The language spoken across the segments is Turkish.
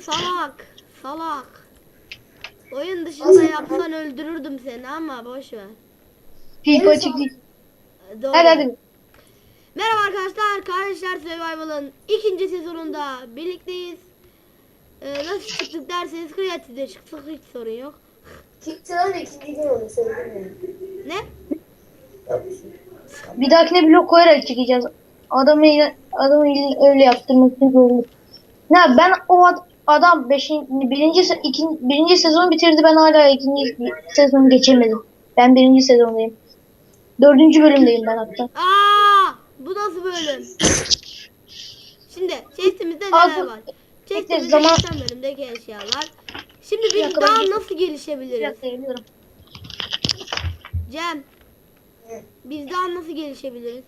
salak. Salak. Oyun dışında yapsan öldürürdüm seni ama boş ver. Pico açık değil. Doğru. Hadi hadi. Merhaba arkadaşlar. Kardeşler Survival'ın ikinci sezonunda birlikteyiz. Ee, nasıl çıktık derseniz kreatifte çıktık hiç sorun yok. Çıktılar ikinci gün söyledim Ne? Bir dahakine blok koyarak çekeceğiz. Adamı adamı öyle yaptırmak için zorluk. Ne ben o ad- adam beşinci, birinci, se- ikinci, birinci sezon bitirdi ben hala ikinci sezonu geçemedim. Ben birinci sezondayım. Dördüncü bölümdeyim ben hatta. Aa, bu nasıl bölüm? Şimdi chestimizde neler bu- var? Chestimizde zaman- geçen bölümdeki eşyalar. Şimdi biz dakika, daha nasıl Bir gelişebiliriz? dakika geliyorum. Cem, biz daha nasıl gelişebiliriz?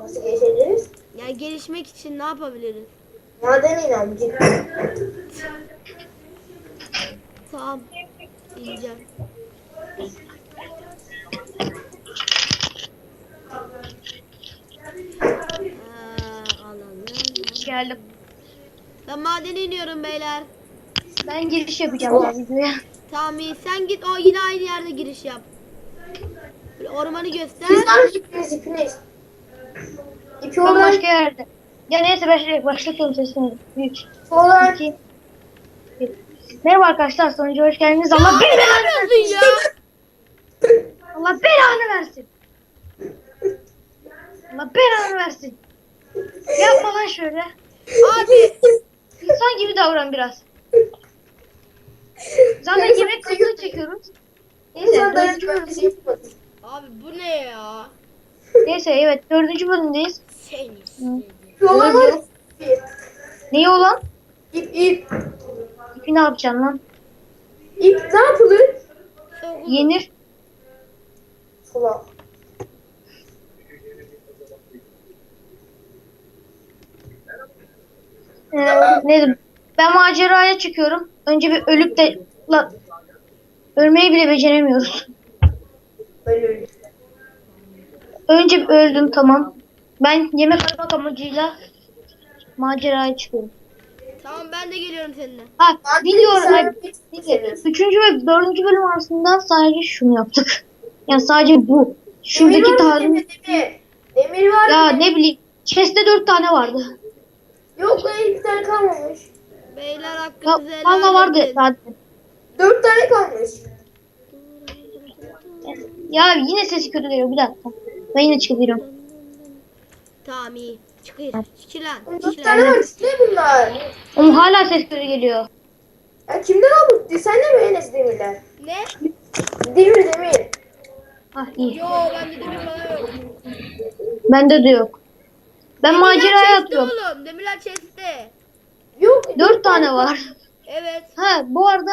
Nasıl geçeceğiz? Yani gelişmek için ne yapabiliriz? Maden inancı. Tamam. İneceğim. Geldim. Ben madene iniyorum beyler. Ben giriş yapacağım videoya. Tamam iyi. Sen git o yine aynı yerde giriş yap. Böyle ormanı göster. Siz var ipiniz ipiniz. İpi Ben olan, başka yerde. Ya neyse başlayalım. Başlatıyorum sesini. 3, olan. 2, 1. Merhaba arkadaşlar. Sonucu hoş geldiniz. Ya Allah ne belanı yapıyorsun ya? Allah belanı versin. Allah belanı versin. Yapma lan şöyle. Abi İnsan gibi davran biraz. Zaten yemek kısmını çekiyoruz. Neyse İnsan dördüncü, dayanıklı bir şey. Abi bu ne ya? neyse evet dördüncü bölümdeyiz. Seni İpi olan var. İp. Neyi olan? İp ip. İpi ne yapacaksın lan? İp ne yapılır? Yenir. Salak. Ee, ne? Ben maceraya çıkıyorum. Önce bir ölüp de la, ölmeyi bile beceremiyoruz. Öyle. Önce öldüm tamam. Ben yemek aramak amacıyla maceraya çıkıyorum. Tamam ben de geliyorum seninle. Ha biliyorum. bir- neyse, Üçüncü ve dördüncü bölüm arasında sadece şunu yaptık. Yani sadece bu. Şuradaki Demir var mı? tarzın. Demir, demir. Demir var Ya mı? ne bileyim. Chest'te dört tane vardı. Yok lan iki tane kalmamış. Beyler Ya, hakkınızı helal valla vardı edin. zaten. Dört tane kalmış. Ya yine sesi kötü geliyor bir dakika. Ben yine çıkıyorum. Tamam iyi. Çıkır. Çıkır lan. Çıkır lan. işte bunlar. Ama hala ses kötü geliyor. Ya kimden aldın? Sen de mi Enes demirler? Ne? Demir demir. Ah iyi. Yo ben de demir falan yok. Bende de yok. Ben Demirler maceraya chest'te atıyorum. oğlum. Demirler chest'te. Yok. Dört tane var. Evet. Ha bu arada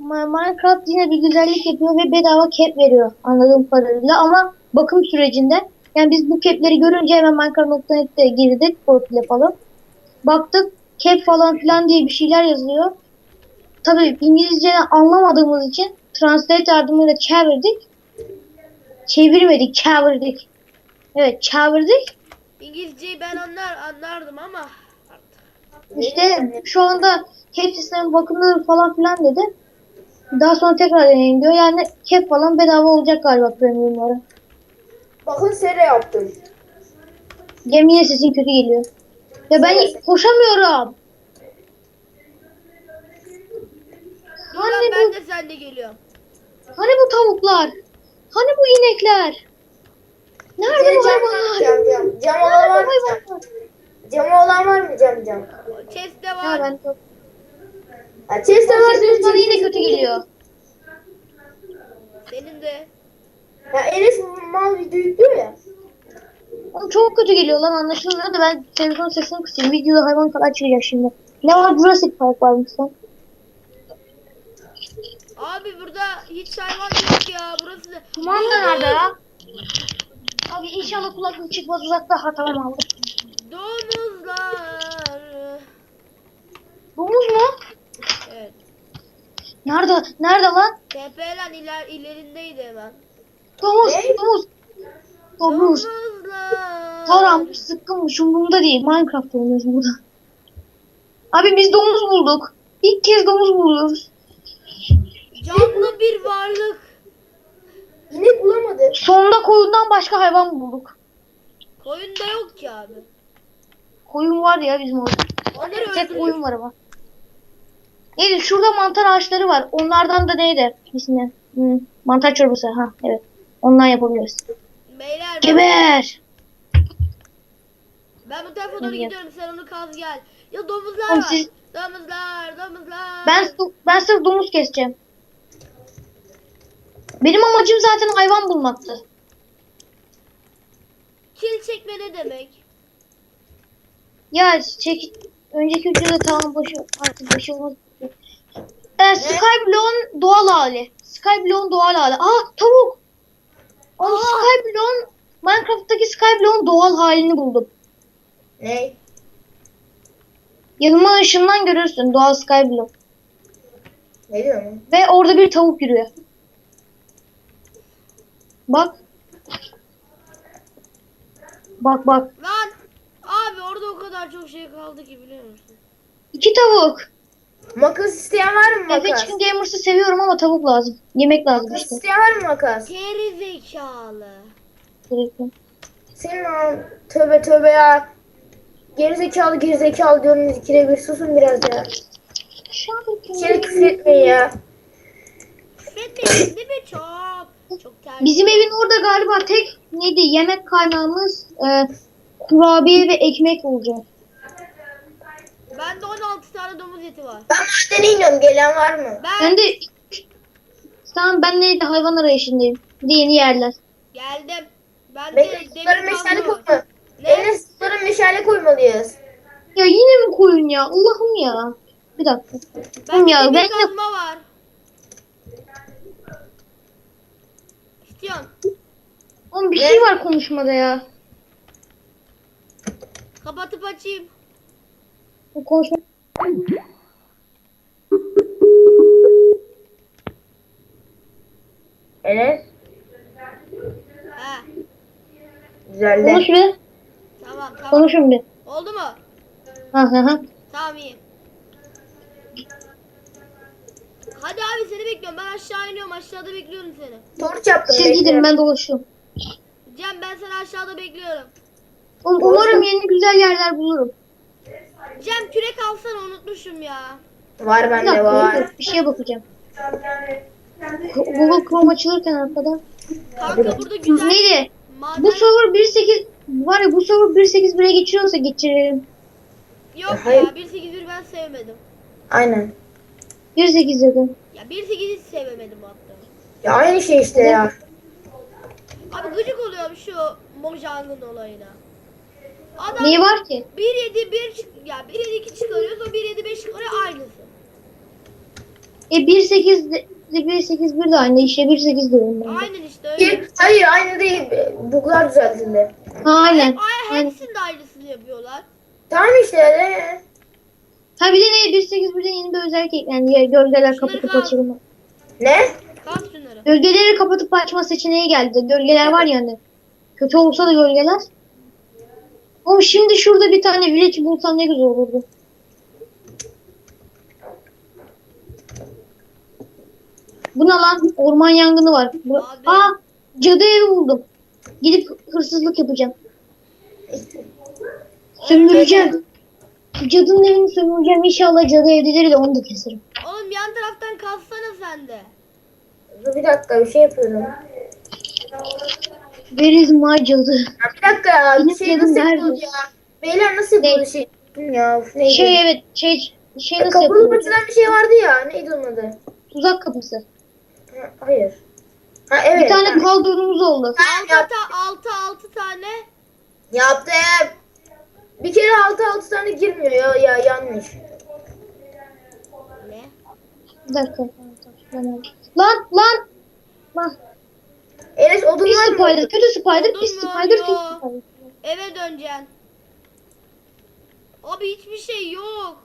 Ma- Minecraft yine bir güzellik yapıyor ve bedava cap veriyor anladığım kadarıyla ama bakım sürecinde yani biz bu capleri görünce hemen Minecraft.net'te girdik profil yapalım. Baktık cap falan filan diye bir şeyler yazıyor. Tabii İngilizceden anlamadığımız için translate yardımıyla çevirdik. Çevirmedik, çevirdik. Evet, çevirdik. İngilizceyi ben anlar anlardım ama İşte şu anda cap sistemi bakımları falan filan dedi. Daha sonra tekrar deneyin diyor. Yani cap falan bedava olacak galiba premiumlara. Bakın sere yaptım. Gemiye sesin kötü geliyor. Ya ben koşamıyorum. Dur lan Hani ben bu, de sende geliyorum. hani bu tavuklar? Hani bu inekler? Nerede bu cam hayvanlar? cam cam. Cam olan var mı cam? olan var mı cam cam? Chest'te Ya var. ben Ha chest'e var. Sesiniz bana yine kötü geliyor. Senin de. Ya Enes mal video yüklüyor ya. Oğlum çok kötü geliyor lan anlaşılmıyor da ben telefon sesini kısayım. Videoda hayvan kadar çıkacak şimdi. Ne var Jurassic Park varmış lan. Abi burada hiç hayvan yok ya. Burası da. Kumanda nerede ya? Abi inşallah kulaklık çıkmaz uzakta. Ha tamam aldım. Domuzlar. Domuz mu? Evet. Nerede? Nerede lan? TP'len iler ilerindeydi hemen. Domuz, Ne? domuz. Domuz. Taranmış, sıkkınmış, umurumda değil. Minecraft oynuyoruz burada. Abi biz domuz bulduk. İlk kez domuz buluyoruz. Canlı bir varlık. İnek bulamadık. Sonunda koyundan başka hayvan bulduk. Koyun da yok ki abi. Koyun var ya bizim orada. Onları Tek öldürür. koyun var ama. Neydi şurada mantar ağaçları var. Onlardan da neydi? İsmi. Hmm, mantar çorbası. Ha evet. Ondan yapabiliriz. Beyler Geber. ben bu tarafa doğru gidiyorum. Sen onu kaz gel. Ya domuzlar Oğlum var. siz- Domuzlar, domuzlar. Ben ben sırf domuz keseceğim. Benim amacım zaten hayvan bulmaktı. Kil çekme ne demek? Ya çek önceki videoda tamam başı artık başı olmaz. Ee, Skyblock'un doğal hali. Skyblock'un doğal hali. Aa tavuk. Oğlum Skyblock'un Minecraft'taki Skyblock'un doğal halini buldum. Ne? Yanıma ışığından görürsün doğal Skyblock. Ne diyorsun? Ve orada bir tavuk yürüyor. Bak. Bak bak. Lan abi orada o kadar çok şey kaldı ki biliyor musun? İki tavuk. Makas isteyen var mı makas? Chicken Gamers'ı seviyorum ama tavuk lazım. Yemek lazım Makas işte. isteyen var mı makas? Geri zekalı. Gerekli. Senin o tövbe tövbe ya. Gerizekalı gerizekalı diyorum ikide bir susun biraz ya. İçeri küfür etmeyin ya. Küfretmeyin değil mi çok? Çok terbiye. Bizim evin orada galiba tek neydi yemek kaynağımız e, kurabiye ve ekmek olacak. Bende 16 tane domuz eti var. Ben madene iniyorum gelen var mı? Ben Ben de tamam ben neydi hayvan arayışındayım. Bir de yeni yerler. geldim. Ben de Bekle suların demir meşale koyma. Ne? Enes suların meşale koymalıyız. Ya yine mi koyun ya? Allah'ım ya. Bir dakika. Bende ya demir ben de kazma var. İstiyorsun. Oğlum bir şey var konuşmada ya. Kapatıp açayım. Bu konuşma. Enes He. Güzeldi. Konuş be. Tamam tamam. Konuşun bir. Oldu mu? Ha ha ha. Tamam iyi. Hadi abi seni bekliyorum. Ben aşağı iniyorum. Aşağıda bekliyorum seni. Torç yaptım. Siz gidin ben dolaşıyorum. Cem ben seni aşağıda bekliyorum. Oğlum, umarım yeni güzel yerler bulurum. Cem kürek alsana unutmuşum ya. Var Bir bende dakika var. bir şeye bakacağım. Google Chrome açılırken arkada. Kanka burada güzel Neydi? Maden Bu server 1.8 var ya bu server 1.8.1'e geçiyorsa geçirelim. yok Hayır. ya. 1.8.1 ben sevmedim. Aynen. 1.8 dedim. Ya 1.8'i hiç sevemedim hatta. Ya aynı şey işte ya. Abi gıcık oluyorum şu Mojang'ın olayına. Adam Neyi var ki? 1.7.1 çık ya 1.7.2 çıkarıyorsa 1.7.5 çıkarıyor aynısı. E 1.8 de 1.8.1 de aynı işte 1.8 diyorum ben. de. Aynen işte öyle. Hayır aynı değil. Buglar düzeltildi. Aynen. Ay aynen. hepsinde aynısını yapıyorlar. Tamam işte ne? Ha bir de ne 1.8.1'de yeni bir özellik eklendi. Ya, gölgeler kapatıp kal. açılma. Ne? Kas şunları. Gölgeleri kapatıp açma seçeneği geldi. Gölgeler var ya hani. Kötü olsa da gölgeler. Ama şimdi şurada bir tane village bulsam ne güzel olurdu. Bu ne lan? Orman yangını var. Bu... Abi. Aa, cadı evi buldum. Gidip hırsızlık yapacağım. Sömüreceğim. Cadının evini sömüreceğim. İnşallah cadı evdedir de onu da keserim. Oğlum yan taraftan kalsana sen de. Dur bir dakika bir şey yapıyorum. Where is my cadı? Bir dakika ya. Benim Bir şey nasıl nerede? yapıldı ya? Beyler nasıl yapıldı Ne? şey? Ya of, neydi? Şey evet şey şey nasıl Kapılı yapılıyor? açılan bir şey vardı ya. Neydi onun adı? Tuzak kapısı. Ha, hayır. Ha evet. Bir tane ha. kaldırımız oldu. Altı, yap- ta, altı, altı tane. Yaptım. Bir kere altı altı tane girmiyor ya, ya yanlış. Ne? Bir dakika. Lan lan. Lan. Enes odun Pis var mı? spider, kötü spider, Odun pis spider, pis spider. Eve döneceksin. Abi hiçbir şey yok.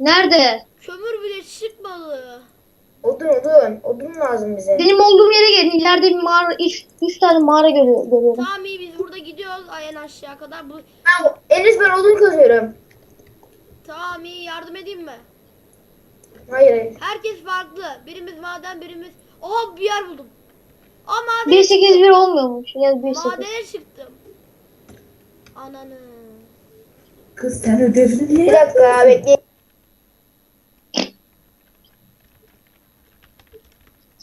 Nerede? Kömür bile çıkmadı. Odun odun. Odun lazım bize. Benim olduğum yere gelin. İleride bir mağara, üç, üç tane mağara görüyor, görüyorum. Tamam iyi biz burada gidiyoruz en aşağı kadar. Bu Ha, Enes ben odun kazıyorum. Tamam iyi yardım edeyim mi? Hayır hayır. Herkes farklı. Birimiz maden birimiz... Oha bir yer buldum. Aa maden 181 olmuyormuş. Ya 1.8. Madene çıktım. Ananı. Kız sen ödevini Bir niye dakika bekleyin.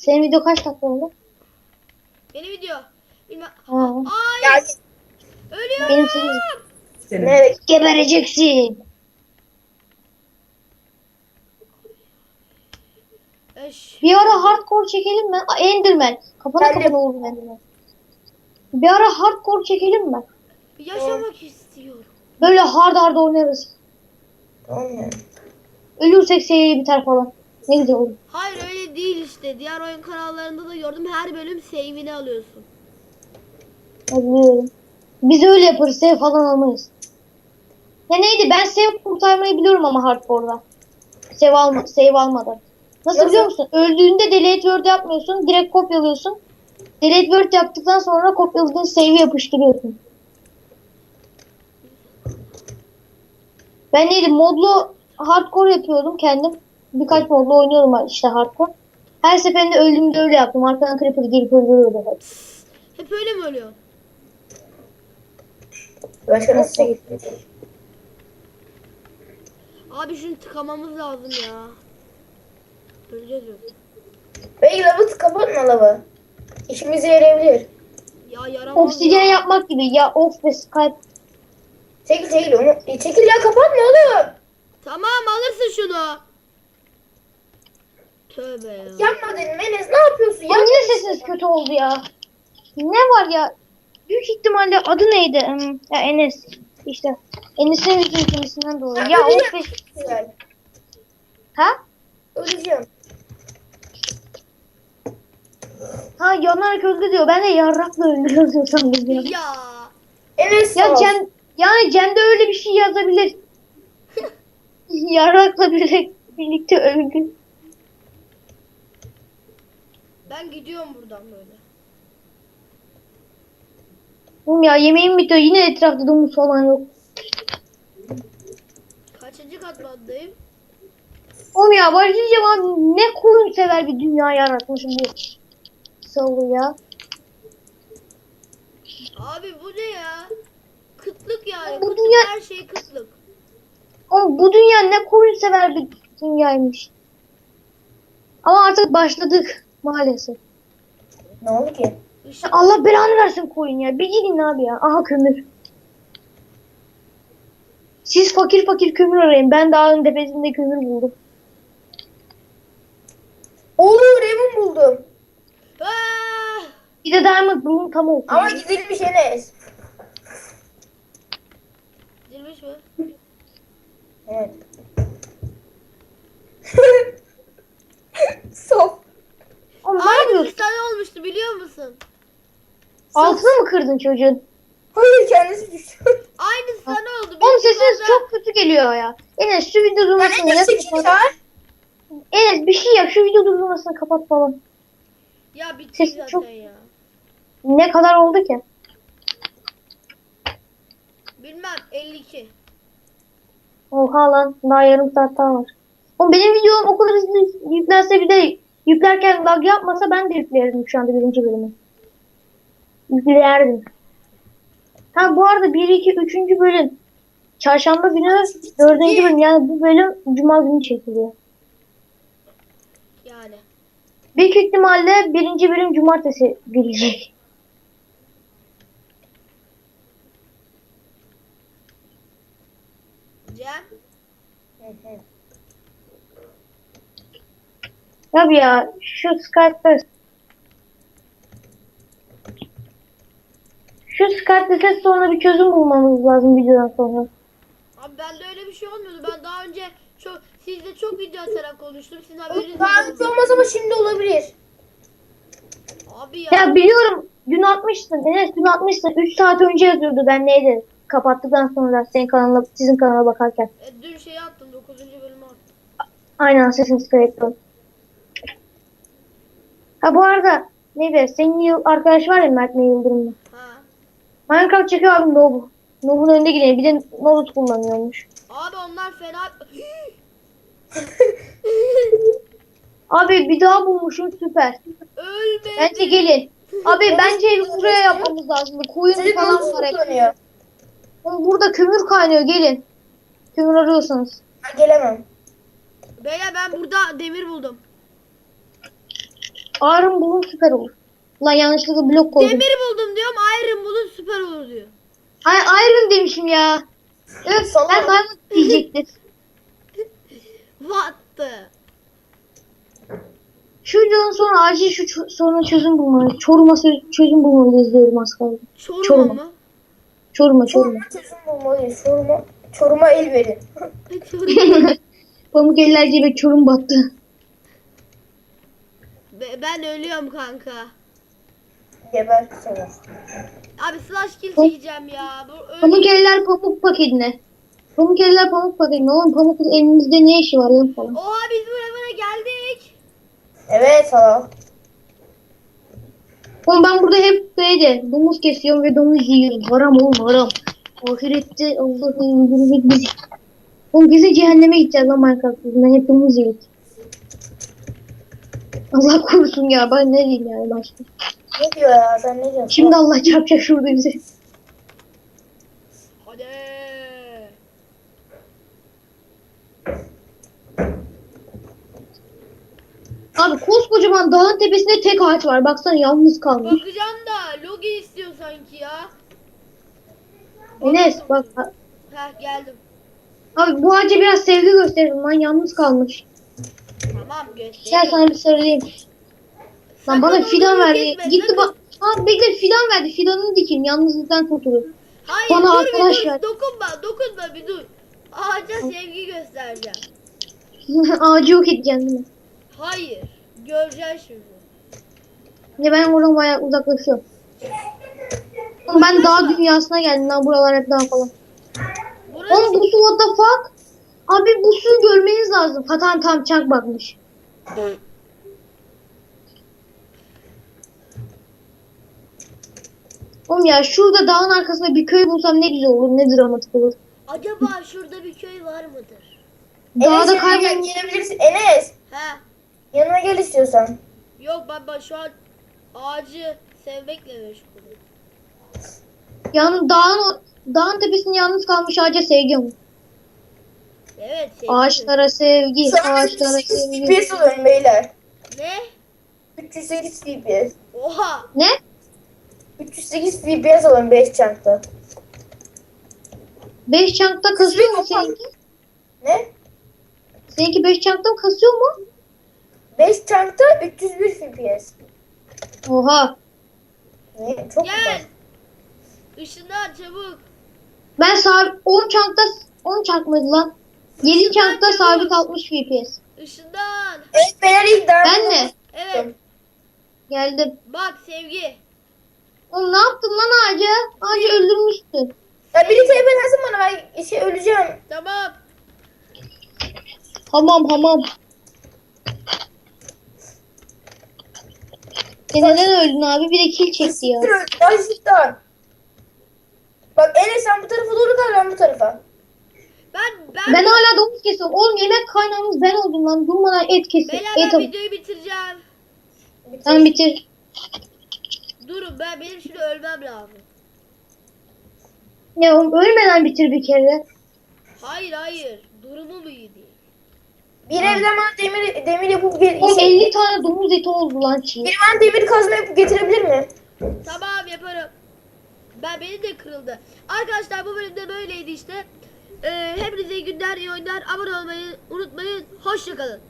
Senin video kaç dakika oldu? Yeni video. Bilmem. Ay Ya ölüyorum. Benim senin? ne bek- Gebereceksin. Eş. Bir ara hardcore çekelim mi? Aa, Enderman. Kafana Ben de- kafana vurdum Enderman. Bir ara hardcore çekelim mi? Yaşamak istiyorum. Böyle hard hard oynarız. Tamam ya. Ölürsek seri biter falan. Ne güzel olur. Hayır değil işte. Diğer oyun kanallarında da gördüm. Her bölüm save'ini alıyorsun. Hadi biliyorum. Biz öyle yaparız. Save falan almayız. Ya neydi? Ben save kurtarmayı biliyorum ama hardcore'da. Save, alma, save almadan. Nasıl biliyor musun? Öldüğünde delete word yapmıyorsun. Direkt kopyalıyorsun. Delete word yaptıktan sonra kopyaladığın save'i yapıştırıyorsun. Ben neydi? Modlu hardcore yapıyordum kendim. Birkaç modlu oynuyorum işte hardcore. Her seferinde öldüğümde öyle yaptım. Arkadan creeper gelip öldürüyordu hep. Hep öyle mi ölüyor? Başka nasıl çekildi? Abi şunu tıkamamız lazım ya. Öleceğiz yok. Bey lavı kapatma lavı. İşimize yarayabilir. Ya yaramaz Oksijen ya. yapmak gibi. Ya of ve Skype. Çekil çekil onu. E, Çekil ya kapatma oğlum. Tamam alırsın şunu. Tövbe ya. Yapma dedim Enes ne yapıyorsun Ya yine sesiniz kötü oldu ya. Ne var ya? Büyük ihtimalle adı neydi? Hmm, Ya Enes. İşte. Enes'in kendisinden dolayı. Ya ve... Güzel. Ha? Öleceğim. Ha yanarak öldü diyor. Ben de yarrakla öldürüyor diyor sandım ya. Ya. Enes Ya. Cem, yani Cem'de öyle bir şey yazabilir. yarrakla birlikte, birlikte öldü. Ben gidiyorum buradan böyle. Oğlum ya yemeğim bitiyor. Yine etrafta domuz falan yok. Kaçıncı katmandayım? Oğlum ya başlayacağım abi. Ne koyun sever bir dünya yaratmışım bu. Salı ya. Abi bu ne ya? Kıtlık yani. Bu Kıtlık dünya- her şey kıtlık. Oğlum bu dünya ne koyun sever bir dünyaymış. Ama artık başladık maalesef. Ne oldu ki? Ya Allah belanı versin koyun ya. Bir gidin abi ya. Aha kömür. Siz fakir fakir kömür arayın. Ben dağın tepesinde kömür buldum. Oğlum Raven buldum. Ah! Bir de diamond buldum tam olsun. Ama gidilmiş Enes. Gidilmiş mi? Evet. Sof. Oğlum ne Aynı yapıyorsun? tane musun? Altını mı kırdın çocuğun? Hayır kendisi düştü. Aynı sana oldu. Oğlum Benim sesiniz yukarıda- çok kötü geliyor ya. Enes şu video durmasını Enes nasıl çekil kapat? ya. Enes bir şey yap şu video durmasını kapat falan. Ya bitti Ses zaten çok- ya. Ne kadar oldu ki? Bilmem 52. Oha lan daha yarım saat daha var. Oğlum benim videom o kadar hızlı yüklense bir de yüklerken lag yapmasa ben de yüklerdim şu anda birinci bölümü. Yüklerdim. Ha bu arada 1, 2, 3. bölüm çarşamba günü 4. bölüm yani bu bölüm cuma günü çekiliyor. Yani. Büyük ihtimalle birinci bölüm cumartesi gelecek. Cem. Tabii ya şu Skype'da şu Skype'da ses sonra bir çözüm bulmamız lazım videodan sonra. Abi bende öyle bir şey olmuyordu. Ben daha önce çok sizle çok video atarak konuştum. Sizin haberiniz Daha önce olmaz ama şimdi olabilir. Abi ya. Ya biliyorum dün atmışsın Enes dün atmışsın 3 saat önce yazıyordu ben neydi kapattıktan sonra senin kanalına sizin kanala bakarken. E, dün şey attım 9. bölümü attım. Aynen Assassin's Creed'de. Ha bu arada neydi senin yıl arkadaş var ya Mert Bey Yıldırım'da. Ha. Minecraft çekiyor abi Nobu. Nobu'nun önünde gidiyor bir de Node kullanıyormuş. Abi onlar fena. Abi bir daha bulmuşum süper. Ölmedi. Bence gelin. Abi bence evi buraya yapmamız lazım. Koyun falan var. Oğlum Burada kömür kaynıyor gelin. Kömür arıyorsanız. Ha, gelemem. Beyler ben burada demir buldum. Ağrım bulun süper olur. Lan yanlışlıkla blok koydum. Demir buldum diyorum iron bulun süper olur diyor. Ay Iron demişim ya. Evet Salak. ben Diamond diyecektim. What the? Şu videodan sonra acil şu soruna çözüm bulmalıyız. Çorum'a çözüm bulmalıyız diyorum az kaldı. Çorum'a Çorum'a. mı? Çorum'a Çorum'a. Çorum'a çözüm bulmalıyız. Çorum'a, Çorum'a el verin. Pamuk eller gibi Çorum battı. Be- ben ölüyorum kanka. Geber sana. Abi slash kill çekeceğim ya. Bu Pamuk eller pamuk paketine. Pamuk eller pamuk paketine. Oğlum pamuk elinizde ne işi var lan falan. Oha biz buraya geldik. Evet salak. Oğlum ben burada hep böyle domuz kesiyorum ve domuz yiyorum. Haram oğlum haram. Ahirette Allah'ın öldürecek bizi. Oğlum bize cehenneme gideceğiz lan Minecraft yüzünden. Hep domuz yedik. Allah korusun ya ben ne diyeyim yani başka. Ne diyor ya sen ne diyorsun? Şimdi Allah çarpacak şurada bize. Hadi. Abi koskocaman dağın tepesinde tek ağaç var. Baksana yalnız kalmış. Bakacağım da logi istiyor sanki ya. Enes bak. Heh geldim. Abi bu ağaca biraz sevgi gösterin lan yalnız kalmış. Tamam göstereyim. sana bir sarılayım. Lan bana fidan verdi. Gitti bak. Abi bekle fidan verdi. Fidanını dikeyim. Yalnızlıktan kurtulur. Hayır Bana dur arkadaş bir dur. ver. Dokunma dokunma bir dur. Ağaca sevgi göstereceğim. Ağacı yok edeceksin değil mi? Hayır. Göreceksin şimdi. Ya ben oradan bayağı uzaklaşıyorum. Oğlum ben dağ dünyasına geldim lan buralar hep dağ falan. Burası Oğlum bu what the fuck? Abi bu suyu görmeniz lazım. Ha tamam tamam çak bakmış. Oğlum ya şurada dağın arkasında bir köy bulsam ne güzel olur ne dramatik olur. acaba şurada bir köy var mıdır? Enes Dağda yanıma gel, kaybolmuş. gelebilirsin. Enes He. yanıma gel istiyorsan. Yok baba şu an ağacı sevmekle meşgulüm. Yani dağın o- dağın tepesinde yalnız kalmış ağaca sevgi mi? Evet sevgi. Ağaçlara sevgi, an ağaçlara 308 sevgi. FPS alıyorum beyler. Ne? 308 FPS. Oha. Ne? 308 FPS alıyorum 5 çankta. Beş çankta kasıyor mu seninki? Ne? Seninki beş çankta mı kasıyor mu? 5 çankta 301 FPS. Oha. Ne? Çok Gel. güzel. Işınlan çabuk. Ben sabit 10 çankta 10 çank mıydı lan? 7 çankta sabit 60 FPS. Işınlan. Evet beyler ilk. Ben de Evet. geldim. Bak sevgi. Oğlum ne yaptın lan ağaca? Ağacı öldürmüşsün. Ya biri TP lazım bana ben şey öleceğim. Tamam. Hamam hamam. E neden öldün abi? Bir de kill çekti ya. Gerçekten. Bak Enes sen bu tarafa doğru kal ben bu tarafa. Ben ben, Ben hala domuz kesiyorum. Oğlum yemek kaynağımız ben oldum lan. Durmadan et. Beyler Et ben al. videoyu bitireceğim. Sen bitir. Durun ben benim şimdi ölmem lazım. Ya oğlum ölmeden bitir bir kere. Hayır hayır. Durumum iyi değil. Bir evden bana demir, demir yapıp ge- Oğlum şey, 50 tane domuz eti oldu lan çiğ. biri bana demir kazma yapıp getirebilir mi? Tamam yaparım. Ben beni de kırıldı. Arkadaşlar bu bölümde böyleydi işte. Ee, hepinize günler, iyi oyunlar. Abone olmayı unutmayın. Hoşçakalın.